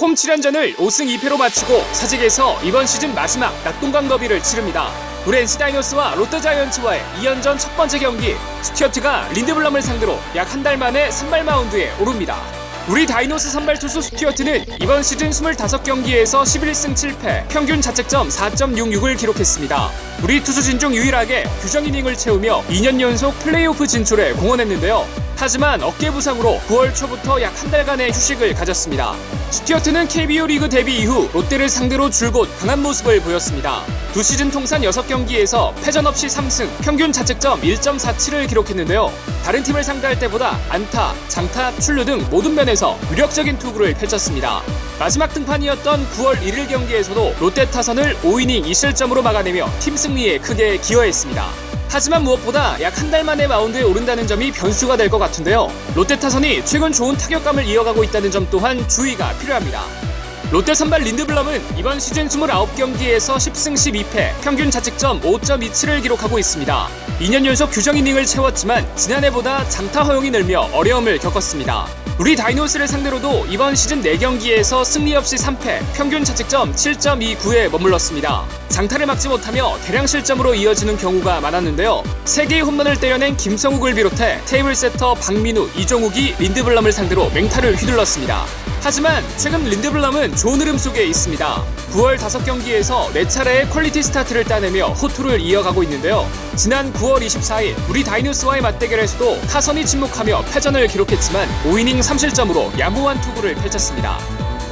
홈 7연전을 5승 2패로 마치고 사직에서 이번 시즌 마지막 낙동강 더비를 치릅니다. NC 다이노스와 롯데 자이언츠와의 2연전 첫 번째 경기 스튜어트가 린드블럼을 상대로 약 한 달 만에 선발 마운드에 오릅니다. 우리 다이노스 선발 투수 스튜어트는 이번 시즌 25경기에서 11승 7패, 평균 자책점 4.66을 기록했습니다. 우리 투수진 중 유일하게 규정 이닝을 채우며 2년 연속 플레이오프 진출에 공헌했는데요. 하지만 어깨 부상으로 9월 초부터 약 한 달간의 휴식을 가졌습니다. 스튜어트는 KBO 리그 데뷔 이후 롯데를 상대로 줄곧 강한 모습을 보였습니다. 두 시즌 통산 6경기에서 패전 없이 3승, 평균 자책점 1.47을 기록했는데요. 다른 팀을 상대할 때보다 안타, 장타, 출루 등 모든 면에서 위력적인 투구를 펼쳤습니다. 마지막 등판이었던 9월 1일 경기에서도 롯데 타선을 5이닝 2실점으로 막아내며 팀 승리에 크게 기여했습니다. 하지만 무엇보다 약 한 달 만에 마운드에 오른다는 점이 변수가 될 것 같은데요. 롯데 타선이 최근 좋은 타격감을 이어가고 있다는 점 또한 주의가 필요합니다. 롯데 선발 린드블럼은 이번 시즌 29경기에서 10승 12패, 평균 자책점 5.27을 기록하고 있습니다. 2년 연속 규정 이닝을 채웠지만 지난해보다 장타 허용이 늘며 어려움을 겪었습니다. 우리 다이노스를 상대로도 이번 시즌 4경기에서 승리 없이 3패, 평균 자책점 7.29에 머물렀습니다. 장타를 막지 못하며 대량 실점으로 이어지는 경우가 많았는데요. 3개의 홈런을 때려낸 김성욱을 비롯해 테이블 세터 박민우, 이종욱이 린드블럼을 상대로 맹타를 휘둘렀습니다. 하지만 최근 린드블럼은 좋은 흐름 속에 있습니다. 9월 5경기에서 4차례의 퀄리티 스타트를 따내며 호투를 이어가고 있는데요. 지난 9월 24일 우리 다이노스와의 맞대결에서도 타선이 침묵하며 패전을 기록했지만 5이닝 3실점으로 양호한 투구를 펼쳤습니다.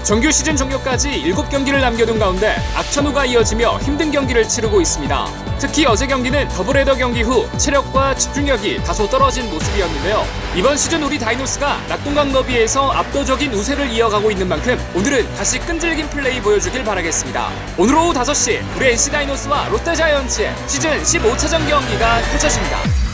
정규 시즌 종료까지 7경기를 남겨둔 가운데 악천후가 이어지며 힘든 경기를 치르고 있습니다. 특히 어제 경기는 더블헤더 경기 후 체력과 집중력이 다소 떨어진 모습이었는데요. 이번 시즌 우리 다이노스가 낙동강 더비에서 압도적인 우세를 이어가고 있는 만큼 오늘은 다시 끈질긴 플레이 보여주길 바라겠습니다. 오늘 오후 5시 우리 NC 다이노스와 롯데 자이언츠의 시즌 15차전 경기가 펼쳐집니다.